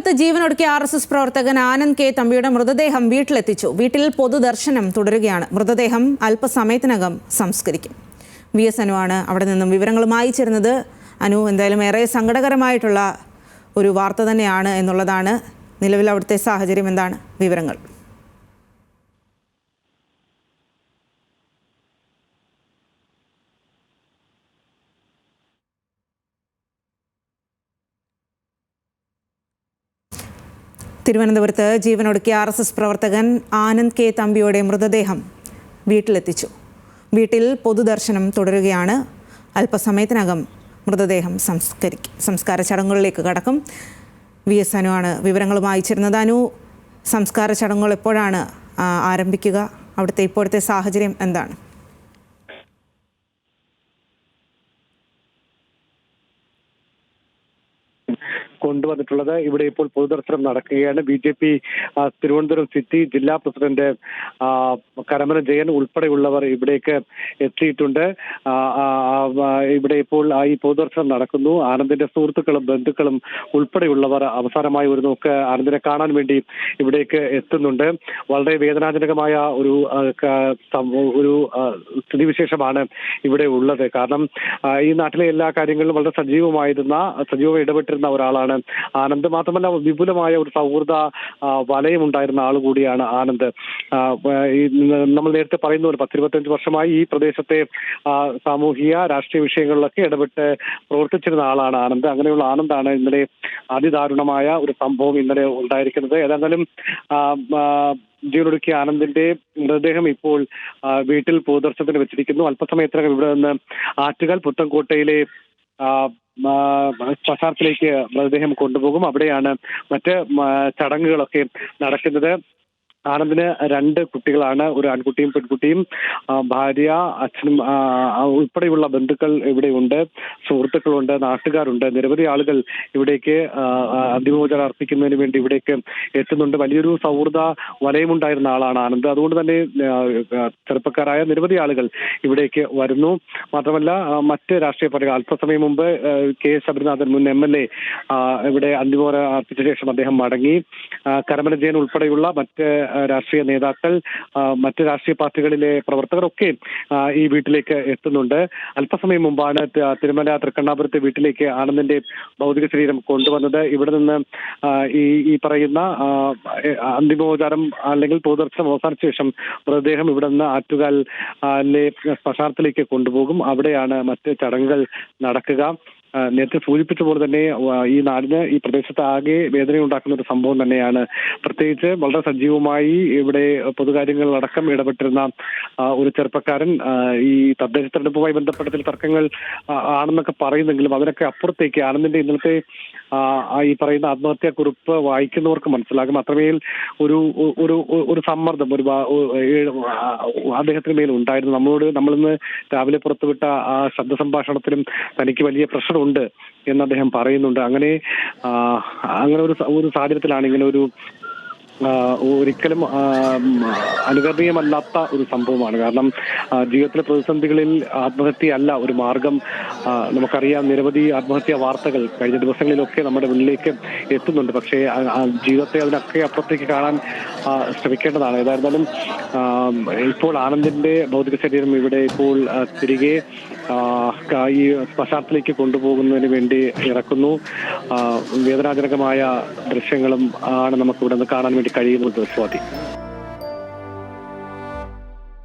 തിരുവനന്തപുരത്ത് ജീവനൊടുക്കിയ R S S പ്രവർത്തകൻ ആനന്ദ് കെ തമ്പിയുടെ മൃതദേഹം വീട്ടിലെത്തിച്ചു. വീട്ടിൽ പൊതുദർശനം തുടരുകയാണ്. മൃതദേഹം അല്പസമയത്തിനകം സംസ്കരിക്കും. വി എസ് അനുവാണ് അവിടെ നിന്നും വിവരങ്ങളുമായി ചേരുന്നത്. അനു എന്തായാലും ഏറെ സങ്കടകരമായിട്ടുള്ള ഒരു വാർത്ത തന്നെയാണ് എന്നുള്ളതാണ് നിലവിൽ അവിടുത്തെ സാഹചര്യം. എന്താണ് വിവരങ്ങൾ? തിരുവനന്തപുരത്ത് ജീവനൊടുക്കിയ ആർ എസ് എസ് പ്രവർത്തകൻ ആനന്ദ് കെ തമ്പിയുടെ മൃതദേഹം വീട്ടിലെത്തിച്ചു. വീട്ടിൽ പൊതുദർശനം തുടരുകയാണ്. അല്പസമയത്തിനകം മൃതദേഹം സംസ്കരിക്കും സംസ്കാര ചടങ്ങുകളിലേക്ക് കടക്കും. വി എസ് അനു ആണ് വിവരങ്ങളുമായി ചേരുന്നത്. അനു സംസ്കാര ചടങ്ങുകൾ എപ്പോഴാണ് ആരംഭിക്കുക? അവിടുത്തെ ഇപ്പോഴത്തെ സാഹചര്യം എന്താണ്? കൊണ്ടുവന്നിട്ടുള്ളത്. ഇവിടെ ഇപ്പോൾ പൊതുദർശനം നടക്കുകയാണ്. B J P Thiruvananthapuram city ജില്ലാ പ്രസിഡന്റ് കരമന ജയൻ ഉൾപ്പെടെയുള്ളവർ ഇവിടേക്ക് എത്തിയിട്ടുണ്ട്. ഇവിടെ ഇപ്പോൾ ഈ പൊതുദർശനം നടക്കുന്നു. ആനന്ദിന്റെ സുഹൃത്തുക്കളും ബന്ധുക്കളും ഉൾപ്പെടെയുള്ളവർ അവസാനമായി ഒരു നോക്ക് ആനന്ദിനെ കാണാൻ വേണ്ടി ഇവിടേക്ക് എത്തുന്നുണ്ട്. വളരെ വേദനാജനകമായ ഒരു ഒരു സ്ഥിതിവിശേഷമാണ് ഇവിടെ ഉള്ളത്. കാരണം ഈ നാട്ടിലെ എല്ലാ കാര്യങ്ങളിലും വളരെ സജീവമായിരുന്ന സജീവമായി ഇടപെട്ടിരുന്ന ഒരാളാണ് ആനന്ദ് മാത്രമല്ല വിപുലമായ ഒരു സൗഹൃദ വലയം ഉണ്ടായിരുന്ന ആൾ കൂടിയാണ് ആനന്ദ്. നമ്മൾ നേരത്തെ പറയുന്ന പോലെ പത്തിരുപത്തഞ്ച് വർഷമായി ഈ പ്രദേശത്തെ സാമൂഹിക രാഷ്ട്രീയ വിഷയങ്ങളിലൊക്കെ ഇടപെട്ട് പ്രവർത്തിച്ചിരുന്ന ആളാണ് ആനന്ദ്. അങ്ങനെയുള്ള ആനന്ദാണ് ഇന്നലെ അതിദാരുണമായ ഒരു സംഭവം ഇന്നലെ ഉണ്ടായിരിക്കുന്നത്. ഏതായാലും ജീവനൊടുക്കിയ ആനന്ദിന്റെ മൃതദേഹം ഇപ്പോൾ വീട്ടിൽ പൊതുദർശനത്തിന് വെച്ചിരിക്കുന്നു. അല്പസമയത്തിനകം ഇവിടെ നിന്ന് ആറ്റുകാൽ പുത്തൻകോട്ടയിലെ ശ്മശാനത്തിലേക്ക് മൃതദേഹം കൊണ്ടുപോകും. അവിടെയാണ് മറ്റ് ചടങ്ങുകളൊക്കെ നടക്കുന്നത്. ആനന്ദിന് രണ്ട് കുട്ടികളാണ്. ഒരു ആൺകുട്ടിയും പെൺകുട്ടിയും. ഭാര്യ അച്ഛനും ഉൾപ്പെടെയുള്ള ബന്ധുക്കൾ ഇവിടെയുണ്ട്. സുഹൃത്തുക്കളുണ്ട് നാട്ടുകാരുണ്ട്. നിരവധി ആളുകൾ ഇവിടേക്ക് അന്തിമോചനം അർപ്പിക്കുന്നതിന് വേണ്ടി ഇവിടേക്ക് എത്തുന്നുണ്ട്. വലിയൊരു സൗഹൃദ വലയമുണ്ടായിരുന്ന ആളാണ് ആനന്ദ്. അതുകൊണ്ട് തന്നെ ചെറുപ്പക്കാരായ നിരവധി ആളുകൾ ഇവിടേക്ക് വരുന്നു. മാത്രമല്ല മറ്റ് രാഷ്ട്രീയ പാർട്ടികൾ അല്പസമയം മുമ്പ് കെ ശബരിനാഥൻ മുൻ എം എൽ എ ഇവിടെ അന്തിമോചനം അർപ്പിച്ച ശേഷം അദ്ദേഹം മടങ്ങി. കരമന ജയൻ ഉൾപ്പെടെയുള്ള മറ്റ് രാഷ്ട്രീയ നേതാക്കൾ മറ്റ് രാഷ്ട്രീയ പാർട്ടികളിലെ പ്രവർത്തകരൊക്കെ ഈ വീട്ടിലേക്ക് എത്തുന്നുണ്ട്. അല്പസമയം മുമ്പാണ് തിരുമല തൃക്കണ്ണാപുരത്തെ വീട്ടിലേക്ക് ആനന്ദിന്റെ ഭൗതിക ശരീരം കൊണ്ടുവന്നത്. ഇവിടെ നിന്ന് ഈ ഈ പറയുന്ന അന്തിമോപചാരം അല്ലെങ്കിൽ പൊതുദർശനം അവസാനിച്ച ശേഷം മൃതദേഹം ഇവിടെ നിന്ന് ആറ്റുകാലിലെ ശ്മശാനത്തിലേക്ക് കൊണ്ടുപോകും. അവിടെയാണ് മറ്റ് ചടങ്ങുകൾ നടക്കുക. നേരത്തെ സൂചിപ്പിച്ച പോലെ തന്നെ ഈ നാടിന് ഈ പ്രദേശത്ത് ആകെ വേദന ഉണ്ടാക്കുന്ന ഒരു സംഭവം തന്നെയാണ്. പ്രത്യേകിച്ച് വളരെ സജീവമായി ഇവിടെ പൊതുകാര്യങ്ങളിലടക്കം ഇടപെട്ടിരുന്ന ഒരു ചെറുപ്പക്കാരൻ ഈ തദ്ദേശ തെരഞ്ഞെടുപ്പുമായി ബന്ധപ്പെട്ട ചില തർക്കങ്ങൾ ആണെന്നൊക്കെ പറയുന്നെങ്കിലും അതിനൊക്കെ അപ്പുറത്തേക്ക് ആനന്ദിന്റെ ഇന്നത്തെ ഈ പറയുന്ന ആത്മഹത്യാ കുറിപ്പ് വായിക്കുന്നവർക്ക് മനസ്സിലാകും. അത്രമേൽ ഒരു ഒരു ഒരു സമ്മർദ്ദം ഒരു അദ്ദേഹത്തിന് മേൽ ഉണ്ടായിരുന്നു നമ്മളോട് നമ്മളിന്ന് രാവിലെ പുറത്തുവിട്ട ആ ശബ്ദ സംഭാഷണത്തിലും തനിക്ക് വലിയ പ്രഷർ ഉണ്ട് എന്ന് അദ്ദേഹം പറയുന്നുണ്ട്. അങ്ങനെ അങ്ങനെ ഒരു ഒരു സാഹചര്യത്തിലാണ് ഇങ്ങനെ ഒരു ഒരിക്കലും അനുകരണീയമല്ലാത്ത ഒരു സംഭവമാണ്. കാരണം ജീവിതത്തിലെ പ്രതിസന്ധികളിൽ ആത്മഹത്യയല്ല ഒരു മാർഗം. നമുക്കറിയാം നിരവധി ആത്മഹത്യാ വാർത്തകൾ കഴിഞ്ഞ ദിവസങ്ങളിലൊക്കെ നമ്മുടെ മുന്നിലേക്ക് എത്തുന്നുണ്ട്. പക്ഷേ ജീവിതത്തെ അതിനൊക്കെ അപ്പുറത്തേക്ക് കാണാൻ ശ്രമിക്കേണ്ടതാണ്. ഏതായിരുന്നാലും ഇപ്പോൾ ആനന്ദിന്റെ ഭൗതിക ശരീരം ഇവിടെ ഇപ്പോൾ തിരികെ ഈ ശ്മശാനത്തിലേക്ക് കൊണ്ടുപോകുന്നതിന് വേണ്ടി ഇറക്കുന്നു. വേദനാജനകമായ ദൃശ്യങ്ങളും ആണ് നമുക്ക് ഇവിടെ നിന്ന് കാണാൻ വേണ്ടി കഴിയുന്നത് സ്വാതി